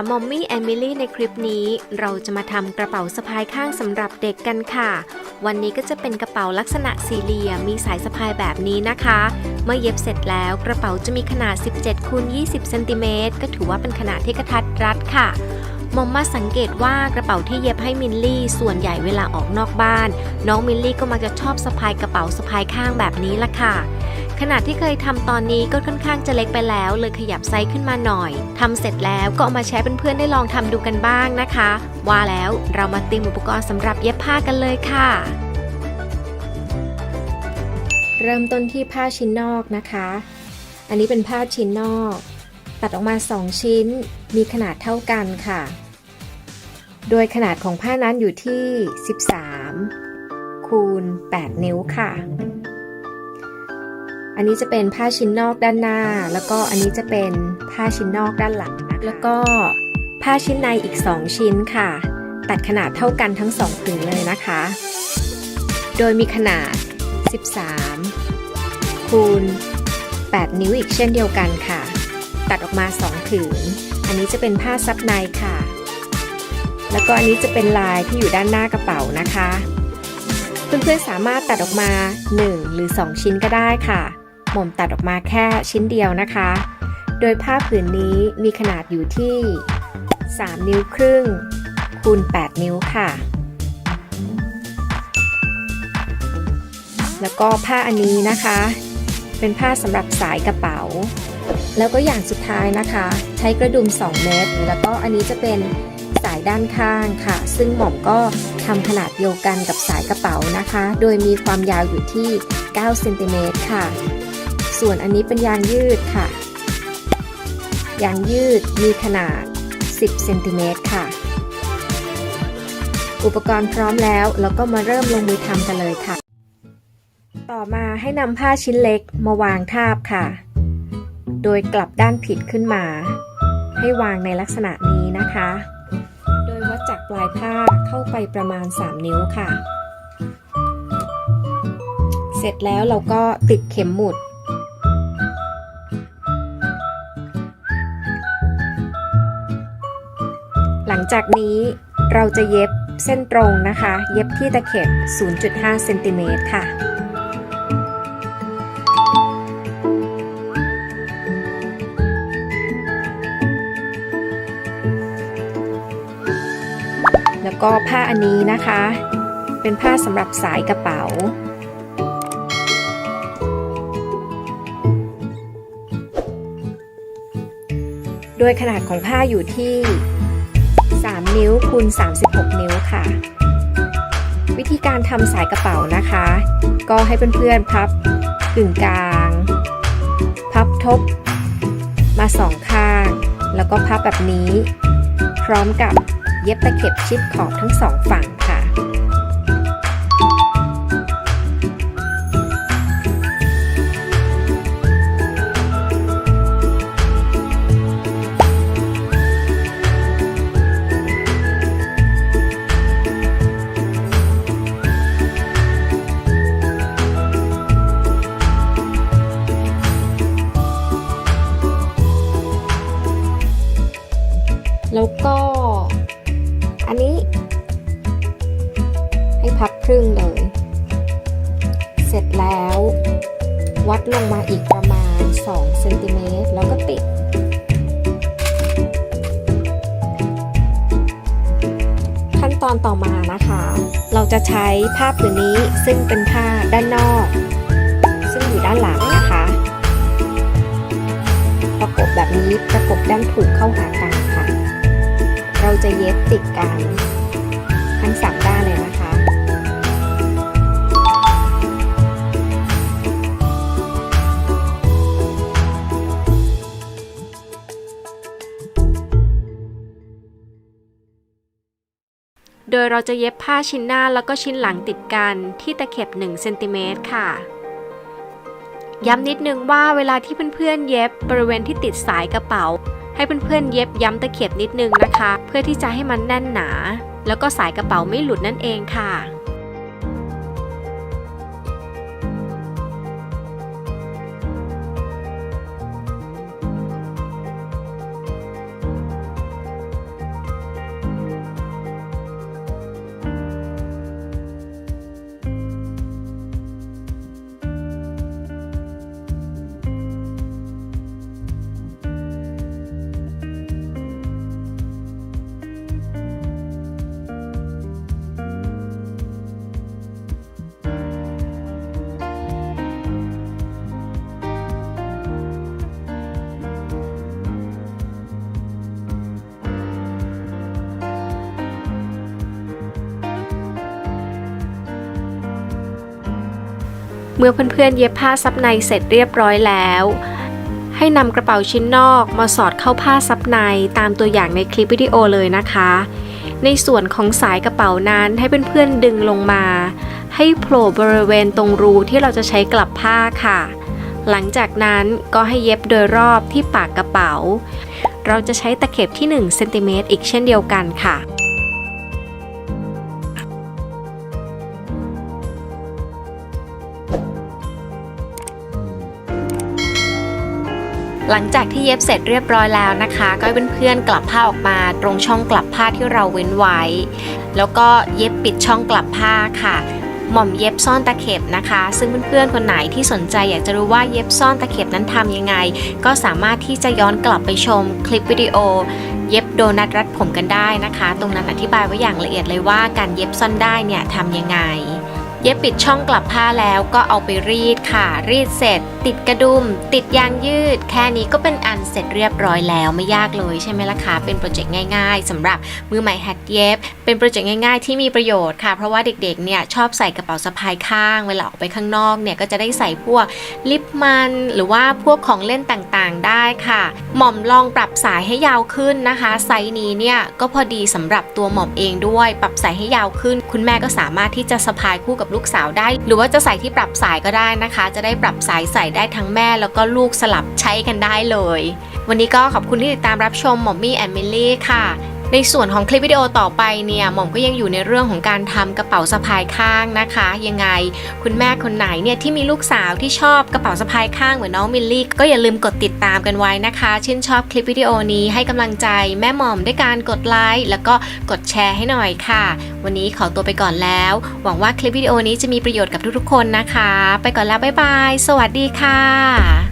มอมมี่แอมิลี่ในคลิปนี้ เราจะมาทำกระเป๋าสะพายข้างสำหรับเด็กกันค่ะ วันนี้ก็จะเป็นกระเป๋าลักษณะสี่เหลี่ยมมีสายสะพายแบบนี้นะคะ เมื่อเย็บเสร็จแล้วกระเป๋าจะมีขนาด 17คูณ20เซนติเมตรก็ถือว่าเป็นขนาดที่กระทัดรัดค่ะมอมมาสังเกตว่ากระเป๋าที่เย็บให้มินลี่ ส่วนใหญ่เวลาออกนอกบ้าน น้องมินลี่ก็มักจะชอบสะพายกระเป๋าสะพายข้างแบบนี้ละค่ะ ขนาดที่เคยทำตอนนี้ก็ค่อนข้างจะเล็กไปแล้ว เลยขยับไซส์ขึ้นมาหน่อยทำเสร็จแล้วก็เอามาแชร์เพื่อนๆได้ลองทำดูกันบ้างนะคะ ว่าแล้วเรามาเตรียมอุปกรณ์สำหรับเย็บผ้ากันเลยค่ะ เริ่มต้นที่ผ้าชิ้นนอกนะคะ อันนี้เป็นผ้าชิ้นนอก ตัดออกมา 2 ชิ้น มีขนาดเท่ากันค่ะ โดยขนาดของผ้านั้นอยู่ที่ 13คูณ8นิ้วค่ะ อันนี้จะเป็นผ้าชิ้นนอกด้านหน้า แล้วก็อันนี้จะเป็นผ้าชิ้นนอกด้านหลังนะแล้วก็ผ้าชิ้นในอีก 2 ชิ้นค่ะ ตัดขนาดเท่ากันทั้ง2ผืนเลยนะคะ โดยมีขนาด 13 คูณ 8 นิ้วอีกเช่นเดียวกันค่ะ ตัดออกมา 2 ผืน อันนี้จะเป็นผ้าซับในค่ะ แล้วก็อันนี้จะเป็นลายที่อยู่ด้านหน้ากระเป๋านะคะ เพื่อนๆสามารถตัดออกมา 1 หรือ 2 ชิ้นก็ได้ค่ะ หม่อมตัดออกมาแค่ชิ้นเดียวนะคะ โดยผ้าผืนนี้มีขนาดอยู่ที่ 3 นิ้วครึ่งคูณ 8 นิ้วค่ะ แล้วก็ผ้าอันนี้นะคะ เป็นผ้าสำหรับสายกระเป๋า แล้วก็อย่างสุดท้ายนะคะ ใช้กระดุม 2 เมตรแล้วก็อันนี้จะเป็นสายด้านข้างค่ะ ซึ่งหม่อมก็ทำขนาดเดียวกันกับสายกระเป๋านะคะ โดยมีความยาวอยู่ที่ 9 เซนติเมตรค่ะ ส่วนอันนี้เป็นยางยืดค่ะ ยางยืดมีขนาด 10เซนติเมตรค่ะ อุปกรณ์พร้อมแล้วเราก็มาเริ่มลงมือทำกันเลยค่ะ ต่อมาให้นำผ้าชิ้นเล็กมาวางทาบค่ะ โดยกลับด้านผิดขึ้นมา ให้วางในลักษณะนี้นะคะ โดยวัดจากปลายผ้าเข้าไปประมาณ 3 นิ้วค่ะ เสร็จแล้วเราก็ติดเข็มหมุด งจากนี้เราจะเย็บเส้นตรงนะคะ เย็บที่ตะเข็บ 0.5 เซนติเมตรค่ะแล้วก็ผ้าอันนี้นะคะ เป็นผ้าสำหรับสายกระเป๋า โดยขนาดของผ้าอยู่ที่ 3 นิ้วคูณ 36 นิ้วค่ะ วิธีการทำสายกระเป๋านะคะ ก็ให้เพื่อนๆพับกึ่งกลาง พับทบ มาสองข้าง แล้วก็พับแบบนี้ พร้อมกับเย็บตะเข็บชิดขอบทั้งสองฝั่ง พับครึ่งเลย เสร็จแล้ว วัดลงมาอีกประมาณ2เซนติเมตรแล้วก็ติด ขั้นตอนต่อมานะคะ เราจะใช้ผ้าผืนนี้ซึ่งเป็นผ้าด้านนอก ซึ่งอยู่ด้านหลังนะคะ ประกบแบบนี้ประกบด้านถูกเข้าหากันค่ะ เราจะเย็บติดกัน โดยเราจะเย็บผ้าชิ้นหน้าแล้วก็ชิ้นหลังติดกันที่ตะเข็บ1เซนติเมตรค่ะ ย้ำนิดนึงว่าเวลาที่เพื่อนๆเย็บบริเวณที่ติดสายกระเป๋า ให้เพื่อนๆเย็บย้ำตะเข็บนิดนึงนะคะ เพื่อที่จะให้มันแน่นหนา แล้วก็สายกระเป๋าไม่หลุดนั่นเองค่ะ เมื่อเพื่อนๆเย็บผ้าซับในเสร็จเรียบร้อยแล้ว ให้นำกระเป๋าชิ้นนอกมาสอดเข้าผ้าซับในตามตัวอย่างในคลิปวิดีโอเลยนะคะ ในส่วนของสายกระเป๋านั้นให้เพื่อนๆดึงลงมา ให้โผล่บริเวณตรงรูที่เราจะใช้กลับผ้าค่ะ หลังจากนั้นก็ให้เย็บโดยรอบที่ปากกระเป๋า เราจะใช้ตะเข็บที่1เซนติเมตรอีกเช่นเดียวกันค่ะ หลังจากที่เย็บเสร็จเรียบร้อยแล้วนะคะ ก็ให้เพื่อนๆกลับผ้าออกมาตรงช่องกลับผ้าที่เราเว้นไว้ แล้วก็เย็บปิดช่องกลับผ้าค่ะ หม่อมเย็บซ่อนตะเข็บนะคะ ซึ่งเพื่อนๆคนไหนที่สนใจอยากจะรู้ว่าเย็บซ่อนตะเข็บนั้นทำยังไง ก็สามารถที่จะย้อนกลับไปชมคลิปวิดีโอ เย็บโดนัทรัดผมกันได้นะคะ ตรงนั้นอธิบายไว้อย่างละเอียดเลยว่าการเย็บซ่อนได้เนี่ยทำยังไง เย็บปิดช่องกลับผ้าแล้วก็เอาไปรีดค่ะ รีดเสร็จ ติดกระดุม ติดยางยืด แค่นี้ก็เป็นอันเสร็จเรียบร้อยแล้วไม่ยากเลยใช่ไหมล่ะคะ เป็นโปรเจกต์ง่ายๆสำหรับมือใหม่หัดเย็บ เป็นโปรเจกต์ง่ายๆ ที่มีประโยชน์ค่ะ เพราะว่าเด็กๆเนี่ยชอบใส่กระเป๋าสะพายข้างเวลาออกไปข้างนอกเนี่ยก็จะได้ใส่พวกลิปมันหรือว่าพวกของเล่นต่างๆได้ค่ะ หม่อมลองปรับสายให้ยาวขึ้นนะคะ ไซส์นี้เนี่ยก็พอดีสำหรับตัวหม่อมเองด้วย ปรับสายให้ยาวขึ้น คุณแม่ก็สามารถที่จะสะพายคู่กับลูกสาวได้ หรือว่าจะใส่ที่ปรับสายก็ได้นะคะ จะได้ปรับสายใส่ได้ทั้งแม่ แล้วก็ลูกสลับใช้กันได้เลย วันนี้ก็ขอบคุณที่ติดตามรับชมหมอมมี่แอนมิลี่ค่ะ ในส่วนของคลิปวิดีโอต่อไปเนี่ยหม่อมก็ยังอยู่ในเรื่องของการทำกระเป๋าสะพายข้างนะคะ ยังไงคุณแม่คนไหนเนี่ยที่มีลูกสาวที่ชอบกระเป๋าสะพายข้างเหมือนน้องมิลลี่ก็อย่าลืมกดติดตามกันไว้นะคะชื่นชอบคลิปวิดีโอนี้ให้กำลังใจแม่หม่อมด้วยการกดไลค์แล้วก็กดแชร์ให้หน่อยค่ะ วันนี้ขอตัวไปก่อนแล้ว หวังว่าคลิปวิดีโอนี้จะมีประโยชน์กับทุกๆคนนะคะ ไปก่อนแล้วบ๊ายบาย สวัสดีค่ะ